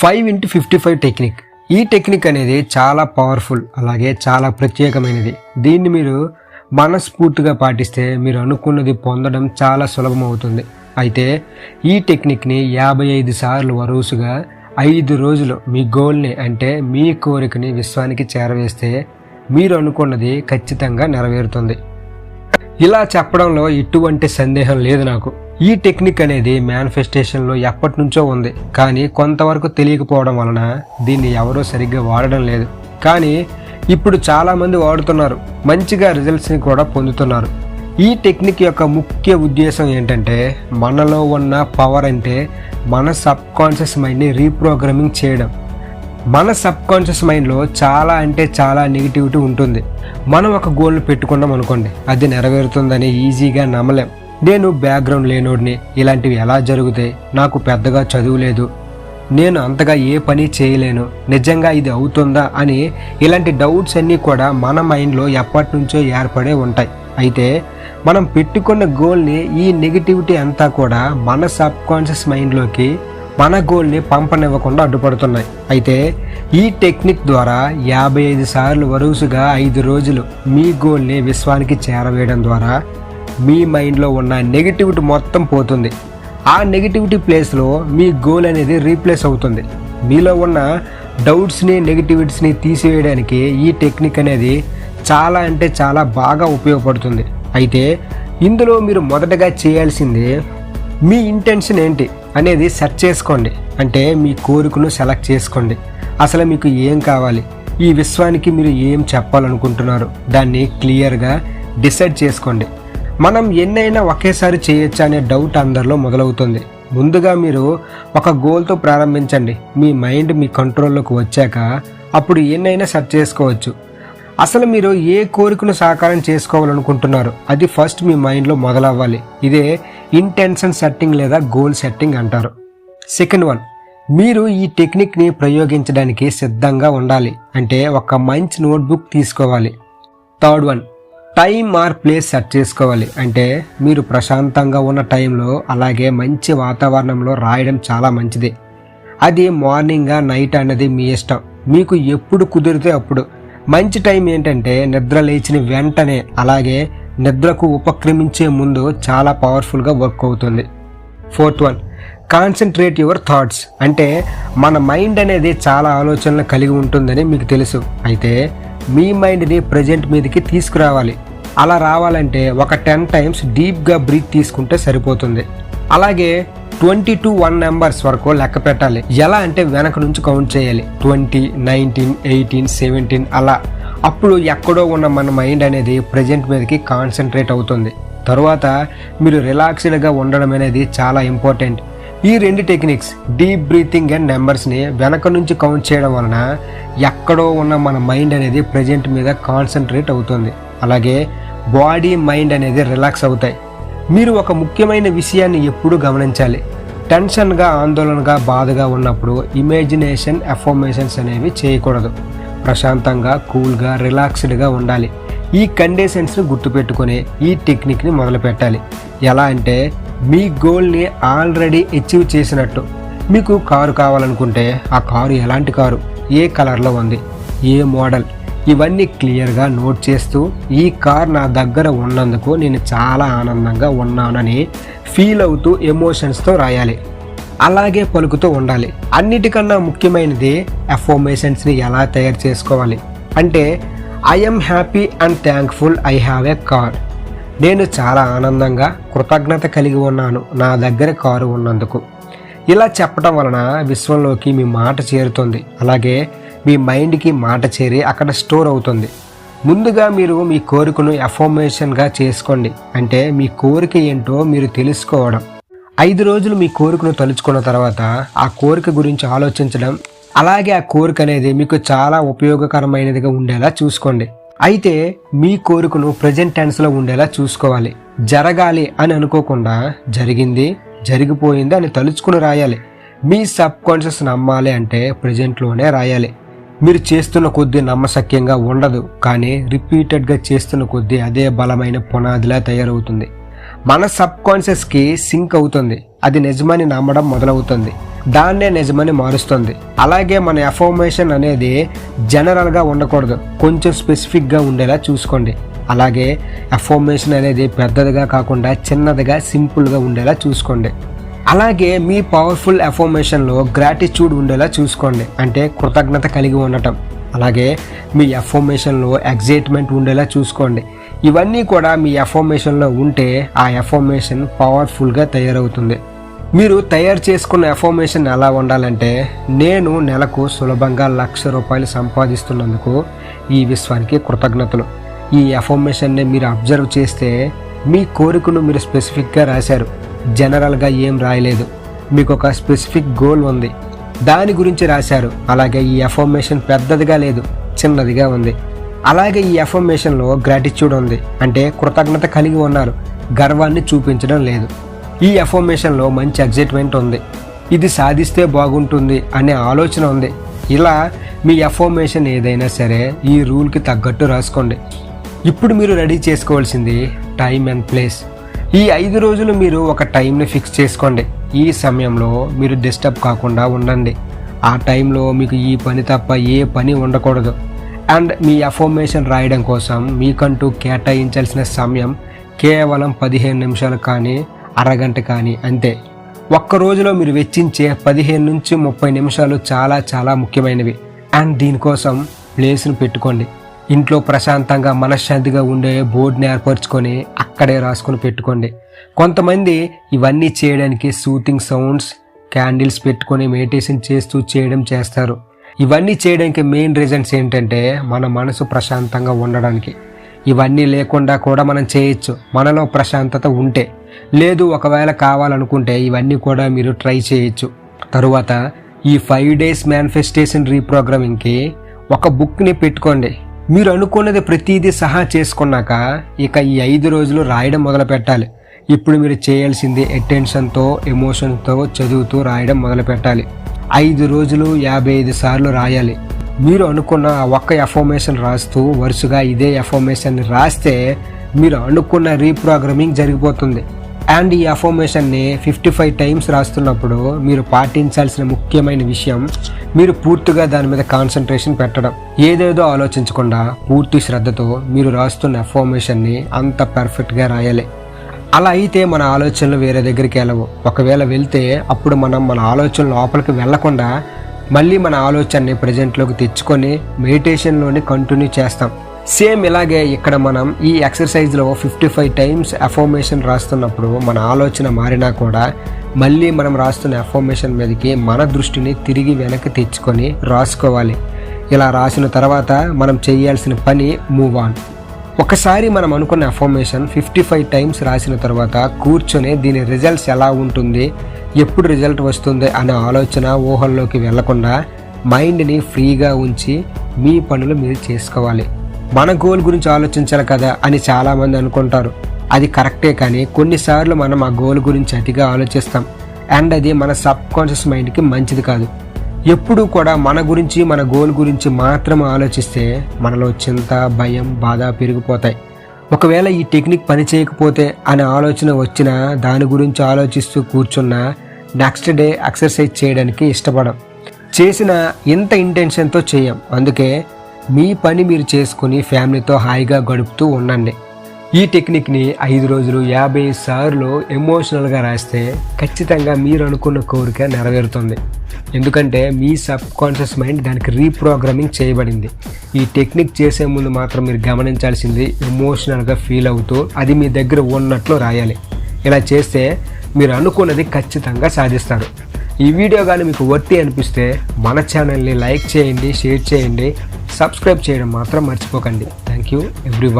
Five into fifty five technique. ఈ technique అనేది చాలా పవర్ఫుల్ అలాగే చాలా ప్రత్యేకమైనది. దీన్ని మీరు మనస్ఫూర్తిగా పాటిస్తే మీరు అనుకున్నది పొందడం చాలా సులభం అవుతుంది అయితే ఈ టెక్నిక్ని యాభై ఐదు సార్లు వరుసగా ఐదు రోజులు మీ గోల్ని అంటే మీ కోరికని విశ్వానికి చేరవేస్తే మీరు అనుకున్నది ఖచ్చితంగా నెరవేరుతుంది. ఇలా చెప్పడంలో ఎటువంటి సందేహం లేదు నాకు. ఈ టెక్నిక్ అనేది మేనిఫెస్టేషన్లో ఎప్పటి నుంచో ఉంది. కానీ కొంతవరకు తెలియకపోవడం వలన దీన్ని ఎవరూ సరిగ్గా వాడడం లేదు. కానీ ఇప్పుడు చాలామంది వాడుతున్నారు. మంచిగా రిజల్ట్స్ని కూడా పొందుతున్నారు. ఈ టెక్నిక్ యొక్క ముఖ్య ఉద్దేశం ఏంటంటే మనలో ఉన్న పవర్ అంటే మన సబ్ కాన్షియస్ మైండ్ని రీప్రోగ్రామింగ్ చేయడం. మన సబ్ కాన్షియస్ మైండ్లో చాలా అంటే చాలా నెగిటివిటీ ఉంటుంది. మనం ఒక గోల్ని పెట్టుకున్నాం అనుకోండి అది నెరవేరుతుందని ఈజీగా నమ్మలేం. నేను బ్యాక్గ్రౌండ్ లేనోడిని ఇలాంటివి ఎలా జరుగుతాయి? నాకు పెద్దగా చదువు లేదు. నేను అంతగా ఏ పని చేయలేను. నిజంగా ఇది అవుతుందా అని ఇలాంటి డౌట్స్ అన్నీ కూడా మన మైండ్లో ఎప్పటి నుంచో ఏర్పడే ఉంటాయి. అయితే మనం పెట్టుకున్న గోల్ని ఈ నెగిటివిటీ అంతా కూడా మన సబ్ కాన్షియస్ మైండ్లోకి మన గోల్ని పంపనివ్వకుండా అడ్డుపడుతున్నాయి. అయితే ఈ టెక్నిక్ ద్వారా యాభై ఐదు సార్లు వరుసగా ఐదు రోజులు మీ గోల్ని విశ్వానికి చేరవేయడం ద్వారా మీ మైండ్లో ఉన్న నెగిటివిటీ మొత్తం పోతుంది. ఆ నెగిటివిటీ ప్లేస్లో మీ గోల్ అనేది రీప్లేస్ అవుతుంది. మీలో ఉన్న డౌట్స్ని నెగిటివిటీస్ని తీసివేయడానికి ఈ టెక్నిక్ అనేది చాలా అంటే చాలా బాగా ఉపయోగపడుతుంది. అయితే ఇందులో మీరు మొదటగా చేయాల్సింది మీ ఇంటెన్షన్ ఏంటి అనేది సెర్చ్ చేసుకోండి. అంటే మీ కోరికను సెలెక్ట్ చేసుకోండి. అసలు మీకు ఏం కావాలి? ఈ విశ్వానికి మీరు ఏం చెప్పాలనుకుంటున్నారు? దాన్ని క్లియర్గా డిసైడ్ చేసుకోండి. మనం ఎన్నైనా ఒకేసారి చేయొచ్చా అనే డౌట్ అందరిలో మొదలవుతుంది. ముందుగా మీరు ఒక గోల్తో ప్రారంభించండి. మీ మైండ్ మీ కంట్రోల్లోకి వచ్చాక అప్పుడు ఎన్నైనా సెర్చ్ చేసుకోవచ్చు. అసలు మీరు ఏ కోరికను సాకారం చేసుకోవాలనుకుంటున్నారు? అది ఫస్ట్ మీ మైండ్లో మొదలవ్వాలి. ఇదే ఇంటెన్షన్ సెట్టింగ్ లేదా గోల్ సెట్టింగ్ అంటారు. సెకండ్ వన్ మీరు ఈ టెక్నిక్ని ప్రయోగించడానికి సిద్ధంగా ఉండాలి. అంటే ఒక మంచి నోట్బుక్ తీసుకోవాలి. Third one time or place set చేసుకోవాలి. అంటే మీరు ప్రశాంతంగా ఉన్న టైంలో అలాగే మంచి వాతావరణంలో రాయడం చాలా మంచిది. అది మార్నింగా నైట్ అనేది మీ ఇష్టం. మీకు ఎప్పుడు కుదిరితే అప్పుడు. మంచి టైం ఏంటంటే నిద్ర లేచిన వెంటనే అలాగే నిద్రకు ఉపక్రమించే ముందు చాలా పవర్ఫుల్గా వర్క్ అవుతుంది. Fourth one concentrate your thoughts అంటే మన మైండ్ అనేది చాలా ఆలోచనలు కలిగి ఉంటుందని మీకు తెలుసు. అయితే మీ మైండ్ని ప్రజెంట్ మీదకి తీసుకురావాలి. అలా రావాలంటే ఒక టెన్ టైమ్స్ డీప్గా బ్రీత్ తీసుకుంటే సరిపోతుంది. అలాగే ట్వంటీ టు వన్ నెంబర్స్ వరకు లెక్క పెట్టాలి. ఎలా అంటే వెనక నుంచి కౌంట్ చేయాలి. ట్వంటీ నైన్టీన్ ఎయిటీన్ సెవెంటీన్ అలా. అప్పుడు ఎక్కడో ఉన్న మన మైండ్ అనేది ప్రజెంట్ మీదకి కాన్సన్ట్రేట్ అవుతుంది. తరువాత మీరు రిలాక్స్డ్గా ఉండడం అనేది చాలా ఇంపార్టెంట్ ఈ రెండు టెక్నిక్స్ డీప్ బ్రీతింగ్ అండ్ నెంబర్స్ని వెనక నుంచి కౌంట్ చేయడం వలన ఎక్కడో ఉన్న మన మైండ్ అనేది ప్రజెంట్ మీద కాన్సన్ట్రేట్ అవుతుంది. అలాగే బాడీ మైండ్ అనేది రిలాక్స్ అవుతాయి. మీరు ఒక ముఖ్యమైన విషయాన్ని ఎప్పుడూ గమనించాలి. టెన్షన్గా ఆందోళనగా బాధగా ఉన్నప్పుడు ఇమాజినేషన్ ఎఫర్మేషన్స్ అనేవి చేయకూడదు. ప్రశాంతంగా కూల్గా రిలాక్స్డ్గా ఉండాలి. ఈ కండిషన్స్ని గుర్తుపెట్టుకుని ఈ టెక్నిక్ని మొదలు పెట్టాలి ఎలా అంటే మీ గోల్ని ఆల్రెడీ అచీవ్ చేసినట్టు. మీకు కారు కావాలనుకుంటే ఆ కారు ఎలాంటి కారు? ఏ కలర్లో ఉంది? ఏ మోడల్? ఇవన్నీ క్లియర్గా నోట్ చేస్తూ ఈ కార్ నా దగ్గర ఉన్నందుకు నేను చాలా ఆనందంగా ఉన్నానని ఫీల్ అవుతూ ఎమోషన్స్తో రాయాలి. అలాగే పలుకుతూ ఉండాలి. అన్నిటికన్నా ముఖ్యమైనది అఫోమేషన్స్ని ఎలా తయారు చేసుకోవాలి? అంటే I'm happy and thankful I have a car. నేను చాలా ఆనందంగా కృతజ్ఞత కలిగి ఉన్నాను. నా దగ్గర కారు ఉన్నందుకు. ఇలా చెప్పడం వలన విశ్వంలోకి మీ మాట చేరుతుంది. అలాగే మీ మైండ్కి మాట చేరి అక్కడ స్టోర్ అవుతుంది. ముందుగా మీరు మీ కోరికను ఎఫర్మేషన్గా చేసుకోండి. అంటే మీ కోరిక ఏంటో మీరు తెలుసుకోవడం. ఐదు రోజులు మీ కోరికను తలుచుకున్న తర్వాత ఆ కోరిక గురించి ఆలోచించడం అలాగే ఆ కోరిక అనేది మీకు చాలా ఉపయోగకరమైనదిగా ఉండేలా చూసుకోండి. అయితే మీ కోరికను ప్రజెంట్ టెన్స్లో ఉండేలా చూసుకోవాలి. జరగాలి అని అనుకోకుండా జరిగింది జరిగిపోయింది అని తలుచుకుని రాయాలి. మీ సబ్ కాన్షియస్ నమ్మాలి అంటే ప్రజెంట్లోనే రాయాలి. మీరు చేస్తున్న కొద్దీ నమ్మశక్యంగా ఉండదు కానీ రిపీటెడ్గా చేస్తున్న కొద్దీ అదే బలమైన పునాదిలా తయారవుతుంది. మన సబ్ కాన్షియస్కి సింక్ అవుతుంది. అది నిజమని నమ్మడం మొదలవుతుంది. దాన్నే నిజమని మారుస్తుంది. అలాగే మన ఎఫర్మేషన్ అనేది జనరల్గా ఉండకూడదు. కొంచెం స్పెసిఫిక్గా ఉండేలా చూసుకోండి. అలాగే ఎఫర్మేషన్ అనేది పెద్దదిగా కాకుండా చిన్నదిగా సింపుల్గా ఉండేలా చూసుకోండి. అలాగే మీ పవర్ఫుల్ ఎఫర్మేషన్లో గ్రాటిట్యూడ్ ఉండేలా చూసుకోండి. అంటే కృతజ్ఞత కలిగి ఉండటం. అలాగే మీ ఎఫర్మేషన్లో ఎగ్జైట్మెంట్ ఉండేలా చూసుకోండి. ఇవన్నీ కూడా మీ ఎఫర్మేషన్లో ఉంటే ఆ ఎఫర్మేషన్ పవర్ఫుల్గా తయారవుతుంది. మీరు తయారు చేసుకున్న ఎఫర్మేషన్ ఎలా ఉండాలంటే నేను నెలకు సులభంగా లక్ష రూపాయలు సంపాదిస్తున్నందుకు ఈ విశ్వానికి కృతజ్ఞతలు. ఈ ఎఫర్మేషన్ని మీరు అబ్జర్వ్ చేస్తే మీ కోరికను మీరు స్పెసిఫిక్గా రాశారు. జనరల్గా ఏం రాయలేదు. మీకు ఒక స్పెసిఫిక్ గోల్ ఉంది. దాని గురించి రాశారు. అలాగే ఈ ఎఫర్మేషన్ పెద్దదిగా లేదు చిన్నదిగా ఉంది. అలాగే ఈ ఎఫర్మేషన్లో గ్రాటిట్యూడ్ ఉంది. అంటే కృతజ్ఞత కలిగి ఉన్నారు. గర్వాన్ని చూపించడం లేదు. ఈ ఎఫర్మేషన్లో మంచి ఎగ్జైట్మెంట్ ఉంది. ఇది సాధిస్తే బాగుంటుంది అనే ఆలోచన ఉంది. ఇలా మీ ఎఫర్మేషన్ ఏదైనా సరే ఈ రూల్కి తగ్గట్టు రాసుకోండి. ఇప్పుడు మీరు రెడీ చేసుకోవాల్సింది టైం అండ్ ప్లేస్ ఈ ఐదు రోజులు మీరు ఒక టైంని ఫిక్స్ చేసుకోండి. ఈ సమయంలో మీరు డిస్టర్బ్ కాకుండా ఉండండి. ఆ టైంలో మీకు ఈ పని తప్ప ఏ పని ఉండకూడదు. అండ్ మీ అఫర్మేషన్ రాయడం కోసం మీకంటూ కేటాయించాల్సిన సమయం కేవలం పదిహేను నిమిషాలు కానీ అరగంట కానీ అంతే. ఒక్క రోజులో మీరు వెచ్చించే పదిహేను నుంచి ముప్పై నిమిషాలు చాలా చాలా ముఖ్యమైనవి. అండ్ దీనికోసం ప్లేస్ను పెట్టుకోండి. ఇంట్లో ప్రశాంతంగా మనశ్శాంతిగా ఉండే బోర్డుని ఏర్పరచుకొని అక్కడే రాసుకొని పెట్టుకోండి. కొంతమంది ఇవన్నీ చేయడానికి సూతింగ్ సౌండ్స్ క్యాండిల్స్ పెట్టుకొని మెడిటేషన్ చేస్తూ చేయడం చేస్తారు. ఇవన్నీ చేయడానికి మెయిన్ రీజన్స్ ఏంటంటే మన మనసు ప్రశాంతంగా ఉండడానికి. ఇవన్నీ లేకుండా కూడా మనం చేయొచ్చు. మనలో ప్రశాంతత ఉంటే. లేదు ఒకవేళ కావాలనుకుంటే ఇవన్నీ కూడా మీరు ట్రై చేయొచ్చు. తరువాత ఈ ఫైవ్ డేస్ మేనిఫెస్టేషన్ రీప్రోగ్రామింగ్కి ఒక బుక్ని పెట్టుకోండి. మీరు అనుకున్నది ప్రతిదీ సహా చేసుకున్నాక ఇక ఈ ఐదు రోజులు రాయడం మొదలు పెట్టాలి. ఇప్పుడు మీరు చేయాల్సింది అటెన్షన్తో ఎమోషన్తో చదువుతూ రాయడం మొదలు పెట్టాలి. ఐదు రోజులు యాభై ఐదు సార్లు రాయాలి. మీరు అనుకున్న ఒక్క ఎఫర్మేషన్ రాస్తూ వరుసగా ఇదే ఎఫర్మేషన్ రాస్తే మీరు అనుకున్న రీప్రోగ్రామింగ్ జరిగిపోతుంది. అండ్ ఈ అఫర్మేషన్ని ఫిఫ్టీ ఫైవ్ టైమ్స్ రాస్తున్నప్పుడు మీరు పాటించాల్సిన ముఖ్యమైన విషయం మీరు పూర్తిగా దాని మీద కాన్సన్ట్రేషన్ పెట్టడం. ఏదేదో ఆలోచించకుండా పూర్తి శ్రద్ధతో మీరు రాస్తున్న అఫర్మేషన్ని అంత పర్ఫెక్ట్గా రాయాలి. అలా అయితే మన ఆలోచనలు వేరే దగ్గరికి వెళ్ళవు. ఒకవేళ వెళ్తే అప్పుడు మనం మన ఆలోచన లోపలికి వెళ్ళకుండా మళ్ళీ మన ఆలోచనని ప్రజెంట్లోకి తెచ్చుకొని మెడిటేషన్లోని కంటిన్యూ చేస్తాం. సేమ్ ఇలాగే ఇక్కడ మనం ఈ ఎక్సర్సైజ్లో ఫిఫ్టీ ఫైవ్ టైమ్స్ అఫర్మేషన్ రాస్తున్నప్పుడు మన ఆలోచన మారినా కూడా మళ్ళీ మనం రాస్తున్న అఫర్మేషన్ మీదకి మన దృష్టిని తిరిగి వెనక్కి తెచ్చుకొని రాసుకోవాలి. ఇలా రాసిన తర్వాత మనం చేయాల్సిన పని మూవ్ ఆన్ ఒకసారి మనం అనుకున్న అఫర్మేషన్ ఫిఫ్టీ ఫైవ్ టైమ్స్ రాసిన తర్వాత కూర్చొని దీని రిజల్ట్స్ ఎలా ఉంటుంది ఎప్పుడు రిజల్ట్ వస్తుంది అనే ఆలోచన ఊహల్లోకి వెళ్ళకుండా మైండ్ని ఫ్రీగా ఉంచి మీ పనులు మీరు చేసుకోవాలి. మన గోల్ గురించి ఆలోచించాలి కదా అని చాలామంది అనుకుంటారు. అది కరెక్టే కానీ కొన్నిసార్లు మనం ఆ గోల్ గురించి అతిగా ఆలోచిస్తాం. అండ్ అది మన సబ్ కాన్షియస్ మైండ్కి మంచిది కాదు. ఎప్పుడూ కూడా మన గురించి మన గోల్ గురించి మాత్రం ఆలోచిస్తే మనలో చింత భయం బాధ పెరిగిపోతాయి. ఒకవేళ ఈ టెక్నిక్ పని చేయకపోతే అనే ఆలోచన వచ్చినా దాని గురించి ఆలోచిస్తూ కూర్చున్నా నెక్స్ట్ డే ఎక్సర్సైజ్ చేయడానికి ఇష్టపడం. చేసిన ఇంత ఇంటెన్షన్తో చేయం. అందుకే మీ పని మీరు చేసుకుని ఫ్యామిలీతో హాయిగా గడుపుతూ ఉండండి. ఈ టెక్నిక్ని ఐదు రోజులు యాభై సార్లు ఎమోషనల్గా రాస్తే ఖచ్చితంగా మీరు అనుకున్న కోరిక నెరవేరుతుంది. ఎందుకంటే మీ సబ్ కాన్షియస్ మైండ్ దానికి రీప్రోగ్రామింగ్ చేయబడింది. ఈ టెక్నిక్ చేసే ముందు మాత్రం మీరు గమనించాల్సింది ఎమోషనల్గా ఫీల్ అవుతూ అది మీ దగ్గర ఉన్నట్లు రాయాలి. ఇలా చేస్తే మీరు అనుకున్నది ఖచ్చితంగా సాధిస్తారు. ఈ వీడియో కానీ మీకు వర్తి అనిపిస్తే మన ఛానల్ని లైక్ చేయండి షేర్ చేయండి సబ్స్క్రైబ్ చేయడం మాత్రం మర్చిపోకండి. Thank you every